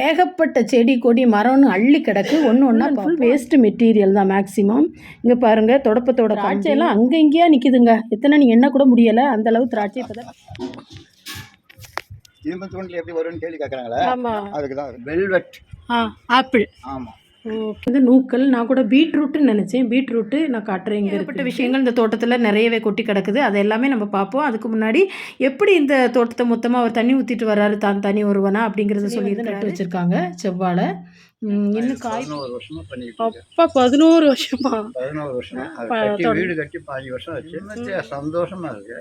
ஏகப்பட்ட செடி கொடி மரம்னு அள்ளி கிடக்கு. ஒன்று ஒன்றா ஃபுல் வேஸ்ட் மெட்டீரியல் தான் மேக்ஸிமம் இங்கே பாருங்கள் தொடப்பத்தோட திராட்சையெல்லாம் அங்கே இங்கேயா நிற்கிதுங்க எத்தனை நீங்கள் என்ன கூட முடியலை. அந்த அளவு திராட்சை இப்போ தான். இரும்பு தூண்டில் எப்படி வரும்னு கேள்வி கேட்குறாங்களே? ஆமாம் அதுக்கு தான் வெல்வெட் ஆ ஆப்பிள். ஆமாம் வந்து நூக்கல் நான் கூட பீட்ரூட்டுன்னு நினச்சேன். பீட்ரூட்டு நான் காட்டுறேன் இங்கே ஏற்பட்ட விஷயங்கள் இந்த தோட்டத்தில் நிறையவே கொட்டி கிடக்குது. அது எல்லாமே நம்ம பார்ப்போம். அதுக்கு முன்னாடி எப்படி இந்த தோட்டத்தை மொத்தமாக அவர் தண்ணி ஊற்றிட்டு வர்றாரு தான் தனி ஒருவனா அப்படிங்கிறத சொல்லி நட்டு வச்சுருக்காங்க செவ்வாழை. இன்னும் காய்? அப்பா பதினோரு வருஷமா? பதினோரு வருஷமா. வீடு கட்டி பாஞ்சு வருஷம் ஆச்சு. சந்தோஷமா இருக்கு.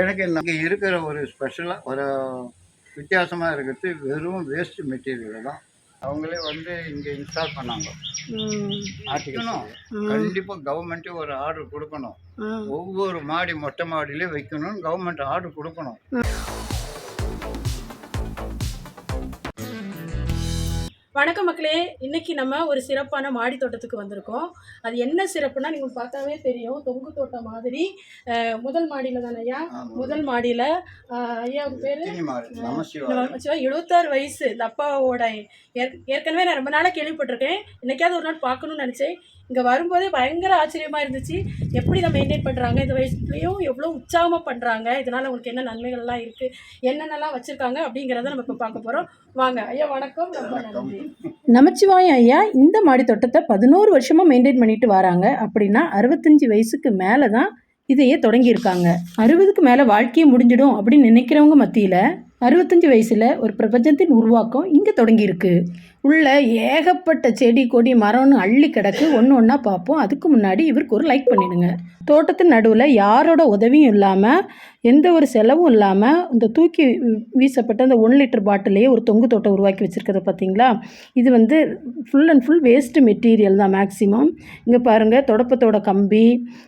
எனக்கு இங்கே இருக்கிற ஒரு ஸ்பெஷலாக ஒரு வித்தியாசமாக இருக்கிறது வெறும் வேஸ்ட் மெட்டீரியல் தான். அவங்களே வந்து இங்கே இன்ஸ்டால் பண்ணாங்க. ஆட்டிக்கணும் கண்டிப்பாக கவர்மெண்ட்டே ஒரு ஆர்டர் கொடுக்கணும். ஒவ்வொரு மாடி மொட்டை மாடியிலே வைக்கணும்னு கவர்மெண்ட் ஆர்டர் கொடுக்கணும். வணக்கம் மக்களே. இன்னைக்கு நம்ம ஒரு சிறப்பான மாடி தோட்டத்துக்கு வந்திருக்கோம். அது என்ன சிறப்புனா நீங்கள் பார்த்தாவே தெரியும். தொங்கு தோட்டம் மாதிரி முதல் மாடியில் தானே ஐயா. முதல் மாடியில் ஐயா பேர்? எழுபத்தாறு வயசு. இந்த அப்பாவோட ஏற்- ஏற்கனவே நான் ரொம்ப நாளாக கேள்விப்பட்டிருக்கேன். என்னைக்காவது ஒரு நாள் பார்க்கணும்னு நினச்சேன். இங்கே வரும்போதே பயங்கர ஆச்சரியமாக இருந்துச்சு. எப்படி இதை மெயின்டைன் பண்ணுறாங்க இந்த வயசுலேயும் எவ்வளோ உற்சாகமாக பண்ணுறாங்க இதனால் உங்களுக்கு என்ன நன்மைகள்லாம் இருக்குது என்னென்னலாம் வச்சுருக்காங்க? அப்படிங்கிறத நம்ம இப்போ பார்க்க போகிறோம் வாங்க ஐயா வணக்கம். ரொம்ப நன்றி. நமச்சிவாயம் ஐயா இந்த மாடி தோட்டத்தை பதினோரு வருஷமாக மெயின்டைன் பண்ணிட்டு வராங்க. அப்படின்னா அறுபத்தஞ்சு வயசுக்கு மேலே தான் இதையே தொடங்கியிருக்காங்க. அறுபதுக்கு மேலே வாழ்க்கையே முடிஞ்சிடும் அப்படின்னு நினைக்கிறவங்க மத்தியில் அறுபத்தஞ்சு வயசில் ஒரு பிரபஞ்சத்தின் உருவாக்கம் இங்கே தொடங்கியிருக்கு. உள்ளே ஏகப்பட்ட செடி கொடி மரம்னு அள்ளி கிடக்கு. ஒன்று ஒன்றா பார்ப்போம். அதுக்கு முன்னாடி இவருக்கு ஒரு லைக் பண்ணிடுங்க. தோட்டத்தின் நடுவில் யாரோட உதவியும் இல்லாமல் எந்த ஒரு செலவும் இல்லாமல் இந்த தூக்கி வீசப்பட்ட அந்த ஒன் லிட்டர் பாட்டிலேயே ஒரு தொங்கு தோட்டம் உருவாக்கி வச்சுருக்கிறத பார்த்தீங்களா? இது வந்து full and full waste material தான் மேக்ஸிமம் இங்கே பாருங்கள் தொடப்பத்தோட கம்பி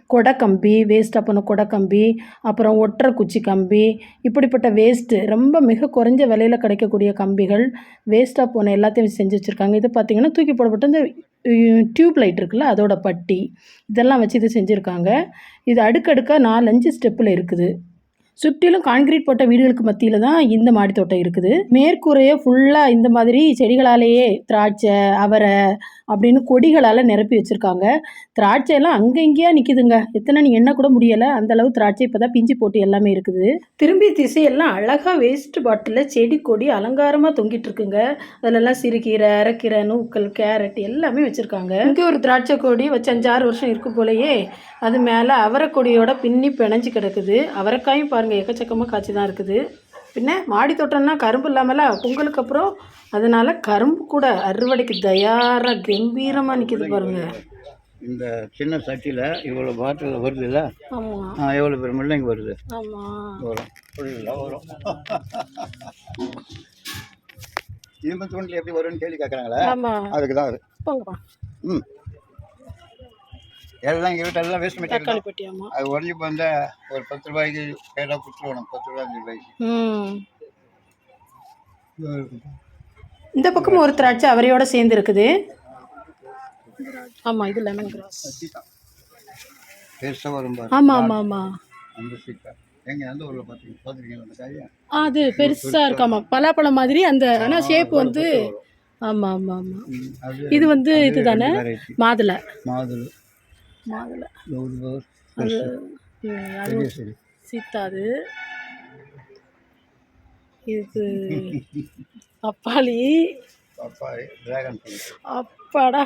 கொடை கம்பி வேஸ்ட்டாக போன கொடை கம்பி அப்புறம் ஒற்றை குச்சி கம்பி இப்படிப்பட்ட வேஸ்ட்டு ரொம்ப மிக குறைஞ்ச விலையில் கிடைக்கக்கூடிய கம்பிகள் வேஸ்ட்டாக போன எல்லாத்தையும் செஞ்சு வச்சுருக்காங்க. இது பார்த்திங்கன்னா தூக்கி போடப்பட்ட இந்த டியூப் லைட் இருக்குல்ல அதோட பட்டி இதெல்லாம் வச்சு இது செஞ்சுருக்காங்க. இது அடுக்கடுக்காக நாலஞ்சு ஸ்டெப்பில் இருக்குது. சுற்றிலும் கான்கிரீட் போட்ட வீடுகளுக்கு மத்தியில் தான் இந்த மாடி தோட்டம் இருக்குது. மேற்கூரையே ஃபுல்லாக இந்த மாதிரி செடிகளாலேயே திராட்சை அவரை அப்படின்னு கொடிகளால் நிரப்பி வச்சுருக்காங்க. திராட்சை எல்லாம் அங்கே இங்கேயா நிற்கிதுங்க எத்தனை நீ எண்ண கூட முடியலை. அந்த அளவு திராட்சை இப்போ தான் பிஞ்சு போட்டு எல்லாமே இருக்குது. திரும்பி திசையெல்லாம் அழகாக வேஸ்ட் பாட்டிலில் செடி கொடி அலங்காரமாக தொங்கிட்டு இருக்குங்க. அதிலெல்லாம் சிறுகீரை அரைக்கீரை நூக்கல் கேரட் எல்லாமே வச்சுருக்காங்க. இங்கே ஒரு திராட்சை கொடி வச்சு அஞ்சாறு வருஷம் இருக்கு போலயே அது மேலே அவரை கொடியோட பின்னி பிணைஞ்சு கிடக்குது. அவரைக்காயும் பாருங்கள் எக்கச்சக்கமாக காய்ச்சி தான் இருக்குது. பின்ன மாடி தோட்டம்னா கரும்பு இல்லாமல பொங்கலுக்கு அப்புறம் அதனால கரும்பு கூட அறுவடைக்கு தயாராக கம்பீரமாக நிற்கிது பாருங்க. இந்த சின்ன சட்டியில் இவ்வளோ பாட்டில் வருது இல்லை? ஆமாம் எவ்வளோ பேர் முள்ளங்கி வருது? ஆமாம் வரும். ஃபுல்லாக வரும். இரும்பு தூண்டில் எப்படி வரும்னு கேள்வி கேட்குறாங்களே ஆமாம் அதுக்கு தான் அது. ம். எல்லாம் இருட்டு எல்லாம் வேஸ்ட் மெட்டீரியல் தக்காளி பட்டி ஆமாம் அது உடஞ்சி வந்த ஒரு பத்து ரூபாய்க்கு கேட்டால் கொடுத்துருவோம் பத்து ரூபா அஞ்சு ரூபாய்க்கு. ம். இந்த பக்கம் ஒரு திராட்சை அவரையோட சேர்ந்து இருக்குது. ஆமாம் இது லெமன் கிராஸ் பெருசாக வரும் ஆமாம் ஆமாம் ஆமாம் அந்த காயை? அது பெருசாக இருக்காமா? பலாப்பழம் மாதிரி அந்த ஆனால் ஷேப் வந்து ஆமாம் ஆமாம் ஆமாம் ம், அது இது வந்து இதுதானே. மாதுளை. மாதுளை. மாதுளை அது அது சீத்தாது. இது பப்பாளி. அப்பாடா.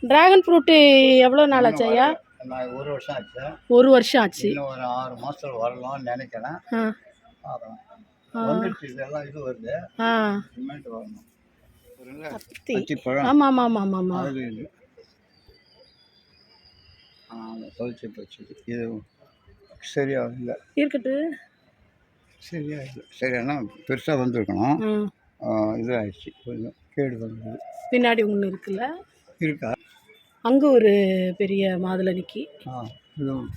டிராகன் ஃப்ரூட்டு எவ்வளோ நாள் ஆச்சு ஐயா? ஒரு வருஷம் ஆச்சு. ஒரு வருஷம் ஆச்சு. ஒரு ஆறு மாசத்துல வரலாம்னு நினைக்கிறேன். இது வருது. ஆமாம் ஆமாம் ஆமாம் ஆமாம் ஆமாம் தொலைச்சி போச்சு. இது சரியா இல்லை. இருக்கட்டு. சரியா இல்லை. சரியானா பெருசாக வந்திருக்கணும். ம் ஆ, இது ஆயிடுச்சு கொஞ்சம் கேடு வந்தது. பின்னாடி ஒன்று இருக்குல்ல? இருக்கா? அங்கே ஒரு பெரிய மாதுளை நிக்கி ஆ இதுவும்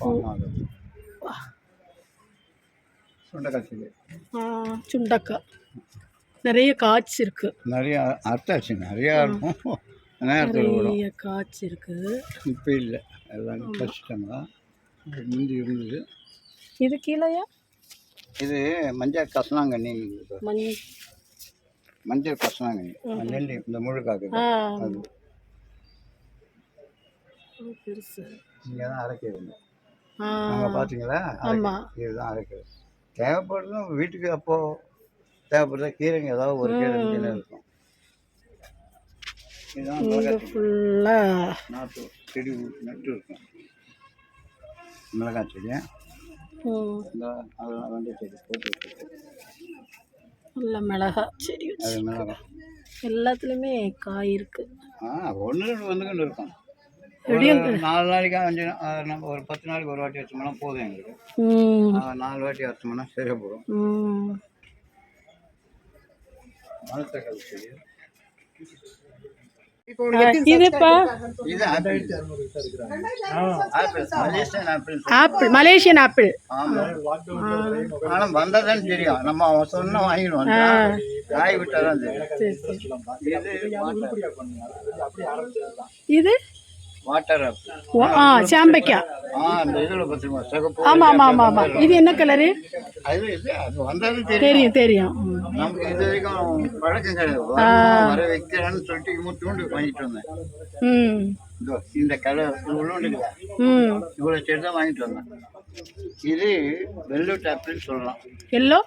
சுண்டைக்காய். நிறைய காய்ச்சி இருக்கு நிறைய அர்த்தாச்சு நிறையா இருக்கும். நேரத்தில் நிறைய காய்ச்சி இருக்கு. இப்போ இல்லை. எல்லாம் கஷ்டங்க முந்தி இருந்தது. இது கீழேயா? இது மஞ்சள் கசனாங்கண்ணி மஞ்சள் கசனாங்கண்ணி நெல்லி இந்த முழுக்காக்கு பெருசு. இங்கே தான் அரைக்கிறது. அங்கே பார்த்தீங்களா ஆமா. இதுதான் அரைக்கிறது. தேவைப்படுறதும் வீட்டுக்கு அப்போ தேவைப்படுற கீரைங்க ஏதாவது ஒரு கீரை இருக்கும். இங்கே ஃபுல்லாக நாட்டு செடி நட்டு இருக்கும். மிளகாய் செடி. வெண்டை செடி போட்டு நல்ல மிளகா செடி அது எல்லாத்துலேயுமே காய் இருக்கு. ஆ ஒன்று ரெண்டு வந்துக்கிட்டு இருக்கும். நாலு நாளைக்கு அஞ்சு நம்ம ஒரு பத்து நாளைக்கு ஒரு வாட்டி வச்சோம்னா போதும் எங்களுக்கு. நாலு வாட்டி வச்சோம்னா சரியா போடும் ம். மணத்தக்காளி செடி. இதுப்பா? இது apple. Malaysian apple. Apple Malaysian apple ஆமாம் ஆனால் வந்தால் தெரியும். நம்ம அவன் சொன்ன வாங்கிடுவோம் காய் விட்டால் தான் தெரியும் இது? வாட்டர் ஆ சாம்பைக்காய் ஆ அந்த இதில் பார்த்தீங்களா சிகப்பு ஆமாம் ஆமாம் ஆமாம் ஆமாம் இது என்ன கலரு தெரியும். தெரியும் இந்த கலர் இவ்வளோண்டுக்குதா ம். இவ்வளோ செடி தான் வாங்கிட்டு வந்தேன். இது வெல்வெட் ஆப்பிள்னு சொல்லலாம். எல்லோ?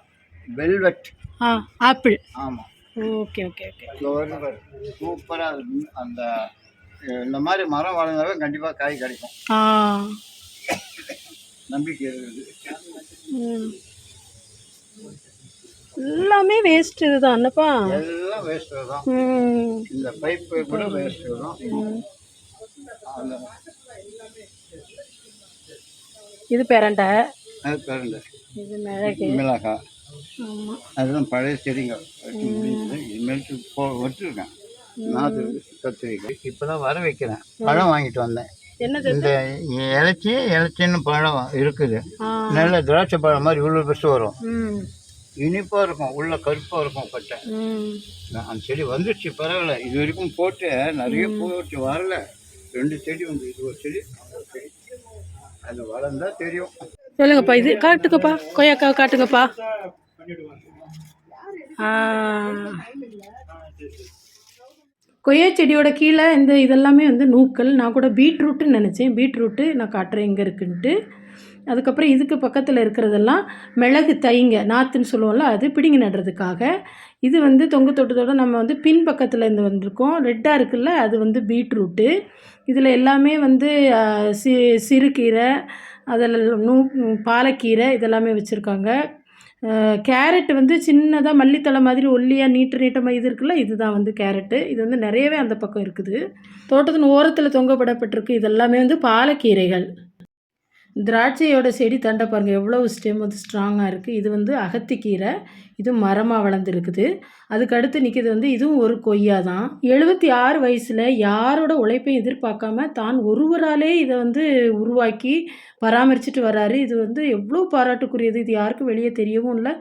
Velvet ah apple. ஆமாம் ஓகே ஓகே ஓகே. சூப்பராக அந்த இந்த மாதிரி மரம் வளர்ந்தாவே கண்டிப்பாக காய் கிடைக்கும். நம்பிக்கை இருக்குது. எல்லாமே வேஸ்ட் இதுதான் என்னப்பா எல்லாம் வேஸ்ட் தான். இந்த பைப்பு கூட வேஸ்ட் தான். இது பேரண்டை? அது பாருங்க இது மிளகு. ஆமாம் அதெல்லாம் பழைய செடிங்க. இனிமேல்ட்டு போ வச்சுருக்கேன் நாற்று கத்திரிக்காய். இப்போ தான் வர வைக்கிறேன். பழம் வாங்கிட்டு வந்தேன். இந்த இலைச்சி இலைச்சின்னு பழம் இருக்குது. நல்ல திராட்சை பழம் மாதிரி இவ்வளோ பெருசு வரும். ம். இனிப்பாக இருக்கும் உள்ள கருப்பாக இருக்கும் பட்டை. ம். நான் அந்த செடி வந்துடுச்சு பரவாயில்ல. இது வரைக்கும் போட்டு நிறைய போட்டு வரல. ரெண்டு செடி வந்து இது ஒரு செடி அது ஒரு செடி. அது வளர்ந்தா தெரியும். சொல்லுங்கப்பா இது காட்டுங்கப்பா. கொய்யாக்காவை காட்டுங்கப்பா. ஆ. கொய்யா செடியோட கீழே இந்த இதெல்லாமே வந்து நூக்கல் நான் கூட பீட்ரூட்டுன்னு நினச்சேன். பீட்ரூட்டு நான் காட்டுறேன் எங்கே இருக்குன்ட்டு. அதுக்கப்புறம் இதுக்கு பக்கத்தில் இருக்கிறதெல்லாம் மிளகு தைங்க நாற்றுன்னு சொல்லுவோம்ல அது பிடிங்கி நடுறதுக்காக. இது வந்து தொங்கு தொட்டத்தோடு நம்ம வந்து பின் பக்கத்தில் இருந்து வந்திருக்கோம். ரெட்டாக இருக்குல்ல அது வந்து பீட்ரூட்டு. இதில் எல்லாமே வந்து சி சிறுகீரை அதில் நூ பாலக்கீரை இதெல்லாமே வச்சுருக்காங்க. கேரட் வந்து சின்னதாக மல்லித்தலை மாதிரி ஒல்லியாக நீட்டு நீட்டமாக இது இருக்குல்ல இதுதான் வந்து கேரட்டு. இது வந்து நிறையவே அந்த பக்கம் இருக்குது. தோட்டத்தின் ஓரத்தில் தொங்கப்படப்பட்டிருக்கு இதெல்லாமே வந்து பாலக்கீரைகள். திராட்சையோட செடி தண்டை பாருங்கள் எவ்வளோ ஸ்டெம் வந்து ஸ்ட்ராங்காக இருக்குது இது வந்து அகத்திக்கீரை இது மரமாக வளர்ந்துருக்குது. அதுக்கு அடுத்து நிற்கிறது வந்து இதுவும் ஒரு கொய்யா தான். எழுபத்தி ஆறு வயசில் யாரோட உழைப்பையும் எதிர்பார்க்காம தான் ஒருவராலே இதை வந்து உருவாக்கி பராமரிச்சுட்டு வராரு. இது வந்து எவ்வளோ பாராட்டுக்குரியது இது யாருக்கும் வெளியே தெரியவும் இல்லை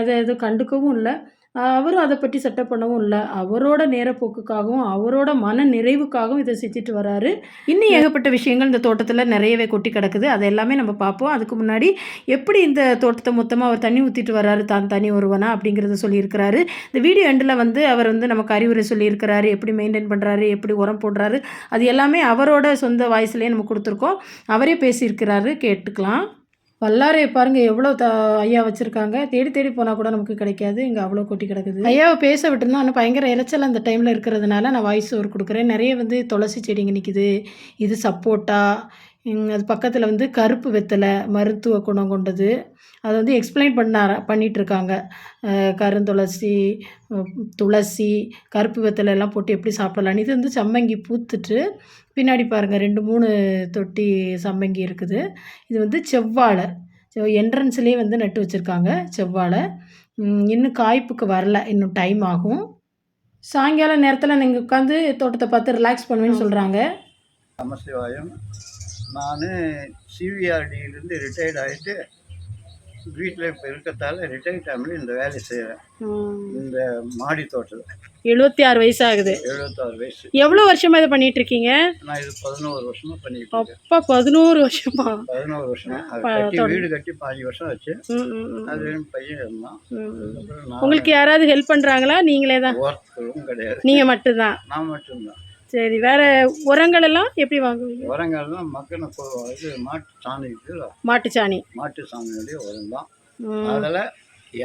அதை எதுவும் கண்டுக்கவும் இல்லை. அவரும் அதை பற்றி சட்டை பண்ணவும் இல்லை. அவரோட நேரப்போக்குக்காகவும் அவரோட மன நிறைவுக்காகவும் இதை செஞ்சுட்டு வராரு. இன்னும் ஏகப்பட்ட விஷயங்கள் இந்த தோட்டத்தில் நிறையவே கொட்டி கிடக்குது. அது எல்லாமே நம்ம பார்ப்போம். அதுக்கு முன்னாடி எப்படி இந்த தோட்டத்தை மொத்தமாக அவர் தண்ணி ஊற்றிட்டு வராரு தான் தனி ஒருவனா அப்படிங்கிறத சொல்லியிருக்கிறாரு. இந்த வீடியோ எண்டில் வந்து அவர் வந்து நமக்கு அறிவுரை சொல்லியிருக்கிறாரு. எப்படி மெயின்டைன் பண்ணுறாரு எப்படி உரம் போடுறாரு. அது எல்லாமே அவரோட சொந்த வாய்ஸ்லேயே நம்ம கொடுத்துருக்கோம். அவரே பேசியிருக்கிறாரு. கேட்டுக்கலாம். வல்லாரை பாருங்க எவ்வளோ த ஐயா வச்சுருக்காங்க. தேடி தேடி போனால் கூட நமக்கு கிடைக்காது. இங்கே அவ்வளோ கொட்டி கிடக்குது. ஐயாவை பேச விட்டுருந்தோம் ஆனால் பயங்கர இறைச்சல் அந்த டைமில் இருக்கிறதுனால நான் வாய்ஸ் ஓவர் கொடுக்குறேன். நிறைய வந்து துளசி செடிங்க நிற்கிது இது சப்போட்டா அது பக்கத்தில் வந்து கருப்பு வெத்தலை மருத்துவ குணம் கொண்டது. அதை வந்து எக்ஸ்பிளைன் பண்ண பண்ணிகிட்ருக்காங்க கருந்துளசி துளசி கருப்பு வெத்தலை எல்லாம் போட்டு எப்படி சாப்பிடலான்னு இது வந்து சம்மங்கி பூத்துட்டு பின்னாடி பாருங்கள் ரெண்டு மூணு தொட்டி சம்மங்கி இருக்குது. இது வந்து செவ்வாழை. என்ட்ரன்ஸ்லேயே வந்து நட்டு வச்சுருக்காங்க செவ்வாழை. இன்னும் காய்ப்புக்கு வரல இன்னும் டைம் ஆகும். சாயங்கால நேரத்தில் நீங்கள் உட்காந்து தோட்டத்தை பார்த்து ரிலாக்ஸ் பண்ணுவேன்னு சொல்கிறாங்க நமசிவாயம். நான் சிவிஆர்டியிலேருந்து ரிட்டையர்ட் ஆகிட்டு வீட்டில் இப்போ இருக்கிறதால ரிட்டையர் டைமில் இந்த வேலையை செய்கிறேன். இந்த மாடி தோட்டத்தில். எழுபத்தி ஆறு வயசு ஆகுது எழுபத்தாறு வயசு. எவ்வளோ வருஷமா இதை பண்ணிட்டு இருக்கீங்க நான் இது பதினோரு வருஷமாக பண்ணிட்டு அப்பா பதினோரு வருஷமா? பதினோரு வருஷம். வீடு கட்டி பாஞ்சு வருஷம் ஆச்சு. அது பையன் இருந்தான். உங்களுக்கு யாராவது ஹெல்ப் பண்றாங்களா? நீங்களே தான்? கிடையாது. நீங்க மட்டும்தான்? நான் மட்டும்தான். சரி வேற உரங்கள் எல்லாம் எப்படி வாங்குவீங்க? உரங்கள்லாம் மக்கள் இது மாட்டு சாணி இருக்குல்ல மாட்டுச்சாணி மாட்டு சாணியுடைய உரம் தான். அதில்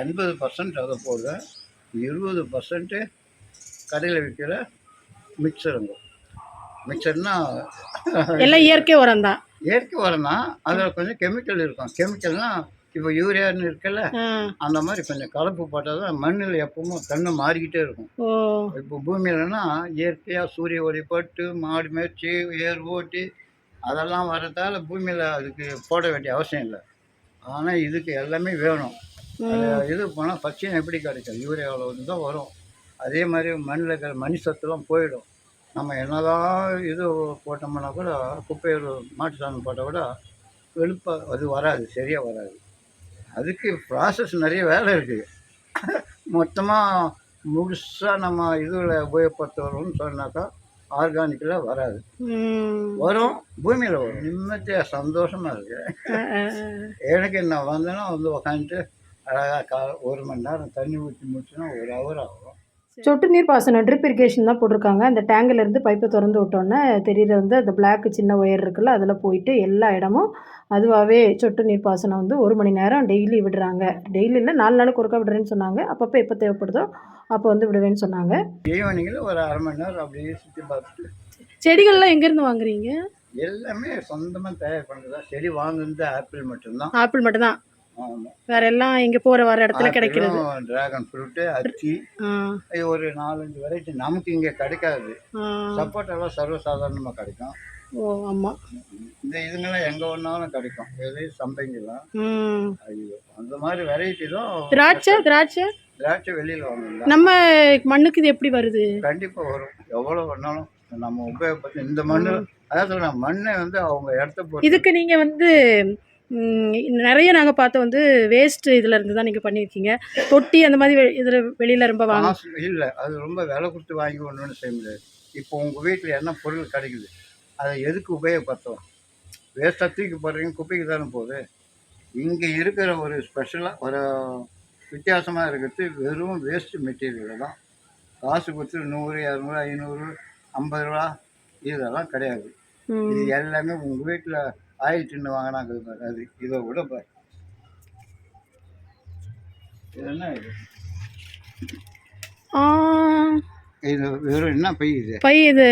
எண்பது பர்சன்ட் அதை போடுறேன் இருபது பர்சன்ட்டு கடையில் விற்கிற மிக்சருங்க மிக்சர்னா எல்லாம் இயற்கை உரம் தான். இயற்கை உரம் தான். அதில் கொஞ்சம் கெமிக்கல் இருக்கும். கெமிக்கல்னால் இப்போ யூரியான்னு இருக்குல்ல அந்த மாதிரி கொஞ்சம் கலப்பு போட்டால் தான் மண்ணில் எப்பவும் கண்ணு மாறிக்கிட்டே இருக்கும். இப்போ பூமியிலனா இயற்கையாக சூரிய ஒளி பட்டு மாடு மேய்ச்சி ஏர் ஓட்டி அதெல்லாம் வரதால பூமியில் அதுக்கு போட வேண்டிய அவசியம் இல்லை. ஆனால் இதுக்கு எல்லாமே வேணும். இது போனால் பச்சையம் எப்படி கிடைக்கும்? யூரியாவில் வந்து தான் வரும். அதே மாதிரி மண்ணில் இருக்கிற மணி சத்துலாம் போயிடும். நம்ம என்னதான் இது போட்டோம்னா கூட குப்பை மாட்டு சாணம் போட்டால் கூட வெளுப்பாக அது வராது சரியாக வராது. அதுக்கு ப்ராசஸ் நிறைய வேலை இருக்குது மொத்தமாக முழுசாக நம்ம இதில் உபயோகப்படுத்துகிறோம்னு சொன்னாக்கா ஆர்கானிக்கில் வராது. வரும் பூமியில் வரும். நிம்மதியாக சந்தோஷமாக இருக்கு. எனக்கு நான் வந்தேன்னா வந்து உக்காந்துட்டு அழகாக கா ஒரு மணி நேரம் தண்ணி ஊற்றி முடிச்சுன்னா ஒரு ஹவர் ஆகும். சொட்டு நீர் பாசனம் ட்ரிப் இரிகேஷன் தான் போட்டிருக்காங்க. அந்த டேங்கில் இருந்து பைப்பை திறந்து விட்டோன்னே தெரியுற வந்து அந்த பிளாக் சின்ன ஒயர் இருக்குல்ல அதில் போயிட்டு எல்லா இடமும் அதுவாகவே சொட்டு நீர் பாசனம் வந்து ஒரு மணி நேரம் டெய்லி விடுறாங்க. டெய்லி இல்லை நாலு நாளுக்கு ஒருக்கா விடுறேன்னு சொன்னாங்க. அப்பப்போ எப்போ தேவைப்படுதோ அப்போ வந்து விடுவேன்னு சொன்னாங்க. ஈவினிங்கில் ஒரு அரை மணி நேரம் அப்படியே சுற்றி பார்த்துட்டு. செடிகள்லாம் எங்கேருந்து வாங்குறீங்க? எல்லாமே சொந்தமாக தயார் பண்ணுறதா செடி வாங்குனது ஆப்பிள் மட்டும்தான். ஆப்பிள் மட்டும்தான். வேற எல்லாம் இங்கே போகிற வர இடத்துல கிடைக்கிறது. ட்ராகன் ஆ. இது ஒரு நாலஞ்சு வெரைட்டி நமக்கு இங்கே கிடைக்காது. ஆ. சப்போட்டெல்லாம் சர்வசாதாரணமாக கிடைக்கும். ஓ ஆமாம் இந்த இதுங்கெல்லாம் எங்கே வேணாலும் கிடைக்கும். எது சம்பைங்கெல்லாம் ம். ஐயோ அந்த மாதிரி வெரைட்டி தான் திராட்சை திராட்சை? திராட்சை வெளியில் வாங்கலாம். நம்ம மண்ணுக்கு இது எப்படி வருது? கண்டிப்பாக வரும். எவ்வளோ வேணாலும். நம்ம உபயோகப்படுத்தி இந்த மண்ணு அதாவது சொல்கிறேன் மண்ணை வந்து அவங்க இடத்த இதுக்கு நீங்கள் வந்து நிறைய நாங்கள் பார்த்தோம் வந்து வேஸ்ட் இதில் இருந்து தான் நீங்கள் பண்ணியிருக்கீங்க. தொட்டி அந்த மாதிரி இதில் வெளியில் ரொம்ப வாங்க இல்லை அது ரொம்ப விலை கொடுத்து வாங்கி ஒன்றும் செய்ய முடியாது. இப்போ உங்கள் வீட்டில் என்ன பொருள் கிடைக்குது? அதை எதுக்கு உபயோகப்படுத்தலாம் வேஸ்ட்டாக தூக்கி போடுறீங்க குப்பைக்கு தானே போகுது. இங்கே இருக்கிற ஒரு ஸ்பெஷலாக ஒரு வித்தியாசமாக இருக்கிறது வெறும் வேஸ்ட் மெட்டீரியல் தான். காசு கொடுத்து நூறு இரநூறு ஐநூறு ஐம்பது ரூபா இதெல்லாம் கிடையாது. இது எல்லாமே உங்கள் வீட்டில் ஆயில் டின்னு வாங்கினாங்க அது இதை விட பாரு இது என்ன இது? வெறும் என்ன பை இது? பை இது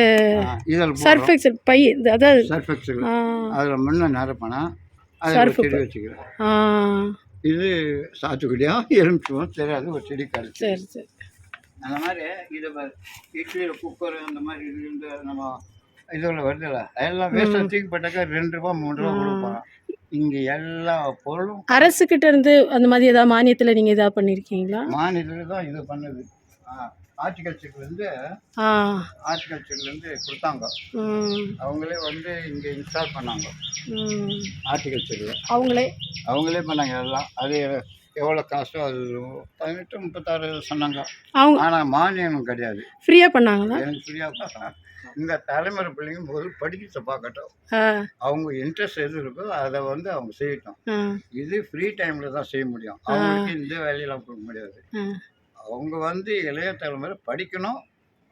இதில் சர்ஃப் எக்ஸல் பை இது அதாவது சர்ஃபெக்ஸில். ஆ. அதில் மண்ணை நிரப்பினா ஒரு செடி வச்சுக்கிறேன் இது சாத்துக்குடியா எலுமிச்சம் தெரியாது ஒரு செடி கிடச்சி சரி சரி. அந்த மாதிரி இதை இட்லியில் குக்கர் அந்த மாதிரி இது நம்ம இதில் வருதுல்ல எல்லாம் வேஸ்ட்டாக தூக்கி போட்டாக்கா ரெண்டு ரூபா மூணு ரூபா கொடுப்பாங்க இங்கே எல்லா பொருளும் அரசுக்கிட்ட இருந்து அந்த மாதிரி ஏதாவது மானியத்தில் நீங்கள் ஏதாவது பண்ணியிருக்கீங்களா மாநிலத்தில் தான் இது பண்ணுது. ஹார்டிகல்ச்சர்லேருந்து ஆ. ஹார்டிகல்ச்சர்லேருந்து கொடுத்தாங்க. அவங்களே வந்து இங்கே இன்ஸ்டால் பண்ணாங்க. ம். ஹார்டிகல்ச்சரில் அவங்களே அவங்களே பண்ணாங்க எல்லாம். அது எவ்வளோ காசோ அது பதினெட்டு முப்பத்தாறு சொன்னாங்க. அவங்க ஆனால் மானியம் கிடையாது. ஃப்ரீயாக பண்ணாங்களா? எனக்கு ஃப்ரீயாக இந்த தலைமுறை பிள்ளைங்க முதல் படிக்கிறத பார்க்கட்டும். அவங்க இன்ட்ரெஸ்ட் எது இருக்கோ அதை வந்து அவங்க செய்யட்டும். இது ஃப்ரீ டைமில் தான் செய்ய முடியும். அவங்களுக்கு இந்த வேலையெல்லாம் கொடுக்க முடியாது. அவங்க வந்து இளைய தலைமுறை படிக்கணும்.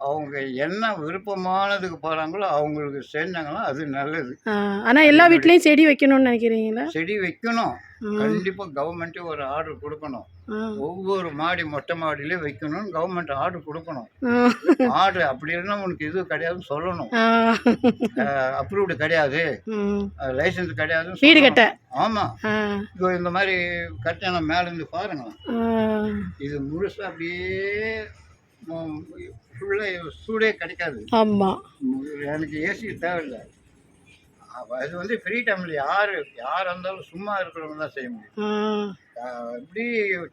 அவங்க என்ன விருப்பமானதுக்கு போகிறாங்களோ அவங்களுக்கு செஞ்சாங்கன்னா அது நல்லது. ஆனால் எல்லா வீட்லேயும் செடி வைக்கணும்னு நினைக்கிறீங்களா? செடி வைக்கணும். கண்டிப்பாக கவர்மெண்ட்டே ஒரு ஆர்டர் கொடுக்கணும். ஒவ்வொரு மாடி மொட்டை மாடியிலையும் வைக்கணும்னு கவர்மெண்ட் ஆர்டர் கொடுக்கணும். ஆர்டர் அப்படி இல்லைன்னா உனக்கு இது கிடையாதுன்னு சொல்லணும். அப்ரூவ்டு கிடையாது. லைசன்ஸ் கிடையாதுன்னு வீடு. கட்ட. ஆமாம் இப்போ இந்த மாதிரி கட்டின மேலேருந்து பாருங்களேன். இது முழுசாக அப்படியே ஃபுல்லாக சூடே கிடைக்காது. ஆமாம் எனக்கு ஏசி தேவையில்லை. இது வந்து ஃப்ரீ டைமில் யார் யார் இருந்தாலும் சும்மா இருக்கிறவங்க தான் செய்ய முடியும். இப்படி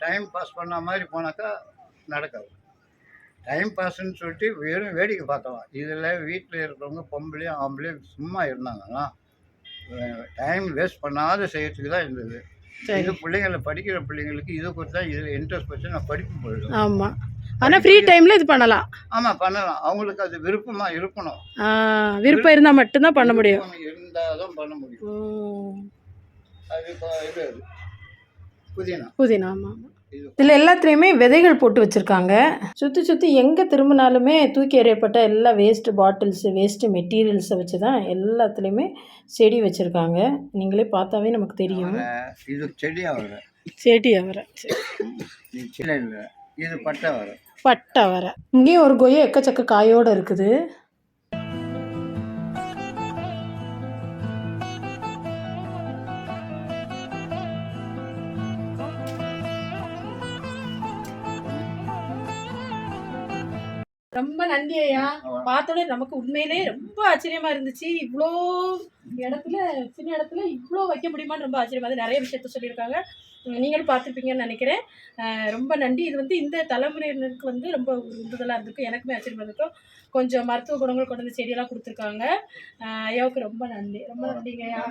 டைம் பாஸ் பண்ண மாதிரி போனாக்கா நடக்காது. டைம் பாஸ்ன்னு சொல்லிட்டு வெறும் வேடிக்கை பார்க்கலாம் இதில் வீட்டில் இருக்கிறவங்க பொம்பளையும் ஆம்பளையும் சும்மா இருந்தாங்கன்னா டைம் வேஸ்ட் பண்ணாத செய்யறதுக்கு தான் இருந்தது. இது பிள்ளைங்களை படிக்கிற பிள்ளைங்களுக்கு இதை கொடுத்தா இதில் இன்ட்ரெஸ்ட் வச்சு நான் படிப்பு போயிடும். ஆமாம் ஆனால் ஃப்ரீ டைமில் இது பண்ணலாம். ஆமாம் பண்ணலாம். அவங்களுக்கு அது விருப்பமாக இருக்கணும். விருப்பம் இருந்தால் மட்டும்தான் பண்ண முடியும். இருந்தால் தான் பண்ண முடியும். அது இது புதினா. புதினா ஆமாம் ஆமாம் இது. இதில் எல்லாத்துலேயுமே விதைகள் போட்டு வச்சுருக்காங்க. சுற்றி சுற்றி எங்கே திரும்பினாலுமே தூக்கி எறியப்பட்ட எல்லா வேஸ்ட்டு பாட்டில்ஸு வேஸ்ட்டு மெட்டீரியல்ஸை வச்சு தான் எல்லாத்துலேயுமே செடி வச்சுருக்காங்க. நீங்களே பார்த்தாவே நமக்கு தெரியும். அவரை, இது செடி அவரை. செடி அவரை. இது பட்டை வரை பட்டை இங்கேயும் ஒரு கொய்யா எக்கச்சக்க காயோடு இருக்குது. ரொம்ப நன்றி ஐயா. பார்த்தோன்னே நமக்கு உண்மையிலே ரொம்ப ஆச்சரியமா இருந்துச்சு. இவ்வளோ இடத்துல சின்ன இடத்துல இவ்வளோ வைக்க முடியுமான்னு ரொம்ப ஆச்சரியமா நிறைய விஷயத்த சொல்லியிருக்காங்க. நீங்களும் பார்த்துருப்பீங்கன்னு நினைக்கிறேன். ரொம்ப நன்றி. இது வந்து இந்த தலைமுறையினருக்கு வந்து ரொம்ப ஒரு உந்துதலாக இருந்திருக்கும். எனக்குமே ஆச்சரியமாக இருக்கும் கொஞ்சம் மருத்துவ குணங்கள் கொண்டு வந்து செடியெல்லாம் கொடுத்துருக்காங்க. ஐயாவுக்கு ரொம்ப நன்றி. ரொம்ப நன்றிங்க ஐயா